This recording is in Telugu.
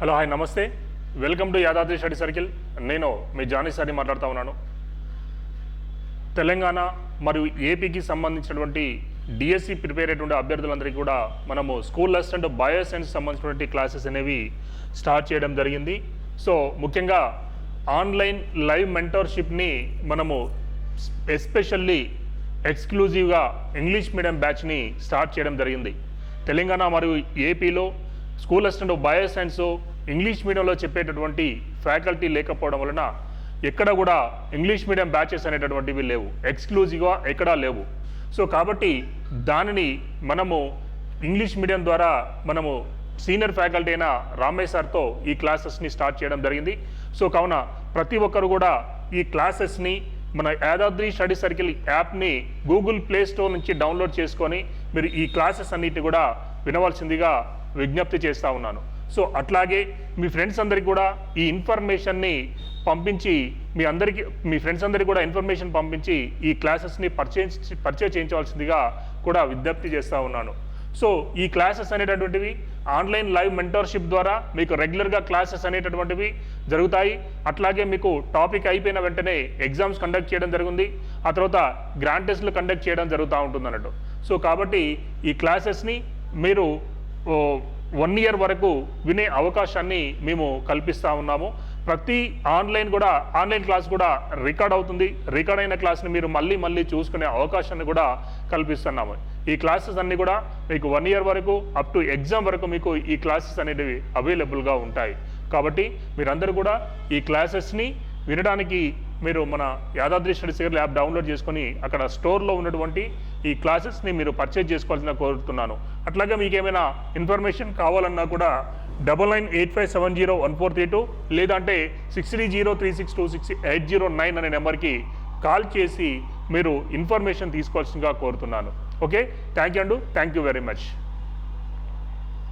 హలో హాయ్ నమస్తే. Welcome to Yadadri study circle. నేను మీ జానీ సారి మాట్లాడుతూ ఉన్నాను. తెలంగాణ మరియు ఏపీకి సంబంధించినటువంటి డిఎస్సి ప్రిపేర్ అయ్యేటువంటి అభ్యర్థులందరికీ కూడా మనము స్కూల్ అసిస్టెంట్ బయో సైన్స్ సంబంధించినటువంటి క్లాసెస్ అనేవి స్టార్ట్ చేయడం జరిగింది. సో ముఖ్యంగా ఆన్లైన్ లైవ్ మెంటర్షిప్ని మనము ఎస్పెషల్లీ ఎక్స్క్లూజివ్గా ఇంగ్లీష్ మీడియం బ్యాచ్ని స్టార్ట్ చేయడం జరిగింది. తెలంగాణ మరియు ఏపీలో school assistant bio science English మీడియంలో చెప్పేటటువంటి ఫ్యాకల్టీ లేకపోవడం వలన ఎక్కడ కూడా ఇంగ్లీష్ మీడియం బ్యాచెస్ అనేటటువంటివి లేవు. ఎక్స్క్లూజివ్గా ఎక్కడా లేవు. సో కాబట్టి దానిని మనము ఇంగ్లీష్ మీడియం ద్వారా మనము సీనియర్ ఫ్యాకల్టీ అయిన రామయ్య సార్తో ఈ క్లాసెస్ని స్టార్ట్ చేయడం జరిగింది. సో కావున ప్రతి ఒక్కరు కూడా ఈ క్లాసెస్ని మన యాదాద్రి స్టడీ సర్కిల్ యాప్ని గూగుల్ ప్లే స్టోర్ నుంచి డౌన్లోడ్ చేసుకొని మీరు ఈ క్లాసెస్ అన్నిటి కూడా వినవలసిందిగా విజ్ఞప్తి చేస్తూ ఉన్నాను. సో అట్లాగే మీ ఫ్రెండ్స్ అందరికీ కూడా ఈ ఇన్ఫర్మేషన్ని పంపించి మీ అందరికీ మీ ఫ్రెండ్స్ అందరికీ కూడా ఇన్ఫర్మేషన్ పంపించి ఈ క్లాసెస్ని పర్చేజ్ పర్చేజ్ చేయించవలసిందిగా కూడా విజ్ఞప్తి చేస్తూ ఉన్నాను. సో ఈ క్లాసెస్ అనేటటువంటివి ఆన్లైన్ లైవ్ మెంటర్షిప్ ద్వారా మీకు రెగ్యులర్గా క్లాసెస్ అనేటటువంటివి జరుగుతాయి. అట్లాగే మీకు టాపిక్ అయిపోయిన వెంటనే ఎగ్జామ్స్ కండక్ట్ చేయడం జరిగింది. ఆ తర్వాత గ్రాండ్ టెస్ట్లు కండక్ట్ చేయడం జరుగుతూ ఉంటుంది అన్నట్టు సో కాబట్టి ఈ క్లాసెస్ని మీరు ఓ, వన్ ఇయర్ వరకు వినే అవకాశాన్ని మేము కల్పిస్తూ ఉన్నాము. ప్రతి ఆన్లైన్ కూడా ఆన్లైన్ క్లాస్ కూడా రికార్డ్ అవుతుంది. రికార్డ్ అయిన క్లాస్ని మీరు మళ్ళీ మళ్ళీ చూసుకునే అవకాశాన్ని కూడా కల్పిస్తున్నాము. ఈ క్లాసెస్ అన్నీ కూడా మీకు వన్ ఇయర్ వరకు అప్ టు ఎగ్జామ్ వరకు మీకు ఈ క్లాసెస్ అనేటివి అవైలబుల్గా ఉంటాయి. కాబట్టి మీరందరూ కూడా ఈ క్లాసెస్ని వినడానికి మీరు మన Yadadri study circle app download చేసుకొని అక్కడ స్టోర్లో ఉన్నటువంటి ఈ క్లాసెస్ని మీరు పర్చేజ్ చేసుకోవాల్సిన కోరుతున్నాను. అట్లాగే మీకు ఏమైనా ఇన్ఫర్మేషన్ కావాలన్నా కూడా double nine eight five seven zero one four three two లేదంటే six three zero three six two six eight zero nine అనే నెంబర్కి కాల్ చేసి మీరు ఇన్ఫర్మేషన్ తీసుకోవాల్సిందిగా కోరుతున్నాను. Okay? Thank you and. Thank you very much.